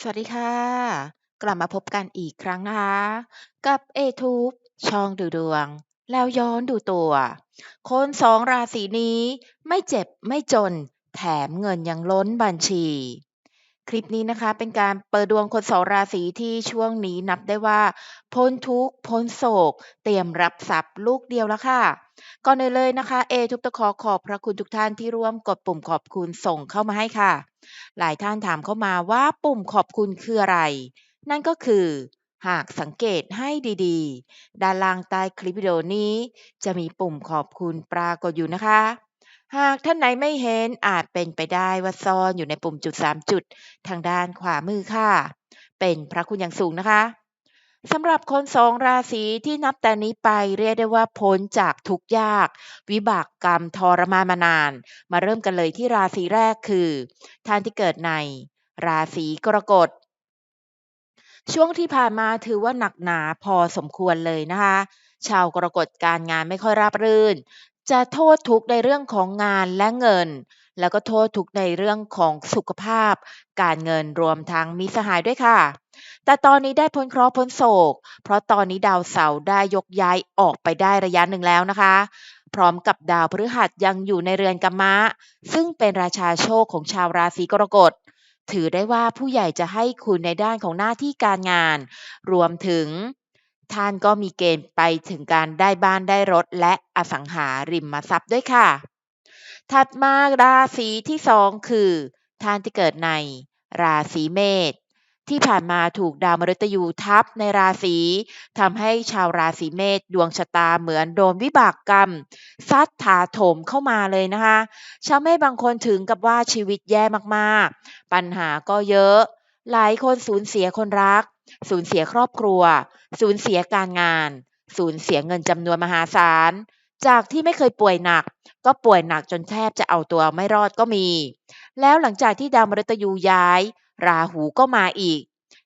สวัสดีค่ะ กลับมาพบกันอีกครั้งนะคะ กับเอทูบช่องดูดวง แล้วย้อนดูตัว คนสองราศีนี้ไม่เจ็บไม่จน แถมเงินยังล้นบัญชี คลิปนี้นะคะเป็นการเปิดดวงคนสองราศีที่ช่วงนี้นับได้ว่า พ้นทุกข์พ้นโศก เตรียมรับทรัพย์ลูกเดียวแล้วค่ะ ก่อนอื่นเลยนะคะเอทุบตะขอขอบพระคุณทุกท่านที่ร่วมกดปุ่มขอบคุณส่งเข้ามาให้ค่ะ หลายท่านถามเข้ามาว่าปุ่มขอบคุณคืออะไร นั่นก็คือ หากสังเกตให้ดีๆ ด้านล่างใต้คลิปวิดีโอนี้ จะมีปุ่มขอบคุณปรากฏอยู่นะคะ หากท่านไหนไม่เห็นอาจเป็นไปได้ว่าซ่อนอยู่ในปุ่มจุด 3 จุด ทางด้านขวามือค่ะ เป็นพระคุณอย่างสูงนะคะสำหรับคนสองราศีที่นับแต่นี้ไปเรียกได้ว่าพ้นจากทุกยาก วิบากกรรมทรมานมานาน มาเริ่มกันเลยที่ราศีแรกคือ ท่านที่เกิดใน ราศีกรกฎช่วงที่ผ่านมาถือว่าหนักหนาพอสมควรเลยนะคะ ชาวกรกฎการงานไม่ค่อยราบรื่น จะโทษทุกข์ในเรื่องของงานและเงิน แล้วก็โทษทุกข์ในเรื่องของสุขภาพ การเงินรวมทั้งมีสหายด้วยค่ะ แต่ตอนนี้ได้พ้นเคราะห์พ้นโศก เพราะตอนนี้ดาวเสาร์ได้ยกย้ายออกไปได้ระยะหนึ่งแล้วนะคะ พร้อมกับดาวพฤหัสยังอยู่ในเรือนกัมมะ ซึ่งเป็นราชาโชคของชาวราศีกรกฎถือได้ว่าผู้ใหญ่จะให้คุณในด้านของหน้าที่การงาน รวมถึง ท่านก็มีเกณฑ์ไปถึงการได้บ้านได้รถและอสังหาริมทรัพย์ด้วยค่ะ ถัดมาราศีที่สองคือ ท่านที่เกิดในราศีเมษที่ผ่านมาถูกดาวมฤตยูทับในราศีทำให้ชาวราศีเมษดวงชะตาเหมือนโดนวิบากกรรมซัดถาโถมเข้ามาเลยนะคะ ชาวเมษบางคนถึงกับว่าชีวิตแย่มากๆ ปัญหาก็เยอะ หลายคนสูญเสียคนรัก สูญเสียครอบครัว สูญเสียการงาน สูญเสียเงินจำนวนมหาศาล จากที่ไม่เคยป่วยหนัก ก็ป่วยหนักจนแทบจะเอาตัวไม่รอดก็มี แล้วหลังจากที่ดาวมฤตยูย้าย ราหูก็มาอีก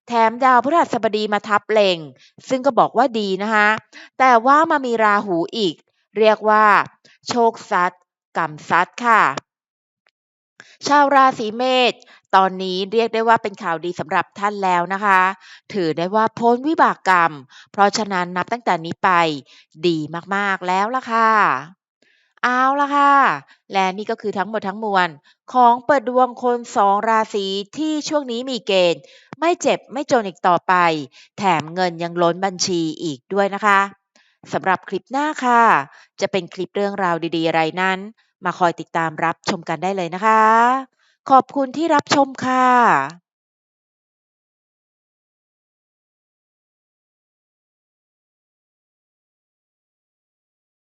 แถมดาวพฤหัสบดีมาทับเล็ง ซึ่งก็บอกว่าดีนะคะแต่ว่ามามีราหูอีก เรียกว่า โชคซัดกรรมซัดค่ะ ชาวราศีเมษตอนนี้เรียกได้ว่าเป็นข่าวดีสำหรับท่านแล้วนะคะ ถือได้ว่าพ้นวิบากกรรม เพราะฉะนั้นนับตั้งแต่นี้ไป ดีมากๆแล้วล่ะค่ะ เอาละค่ะ และนี่ก็คือทั้งหมดทั้งมวล ของเปิดดวงคนสองราศีที่ช่วงนี้มีเกณฑ์ ไม่เจ็บไม่จนอีกต่อไป แถมเงินยังล้นบัญชีอีกด้วยนะคะสำหรับคลิปหน้าค่ะ จะเป็นคลิปเรื่องราวดีๆ อะไรนั้น มาคอยติดตามรับชมกันได้เลยนะคะ ขอบคุณที่รับชมค่ะ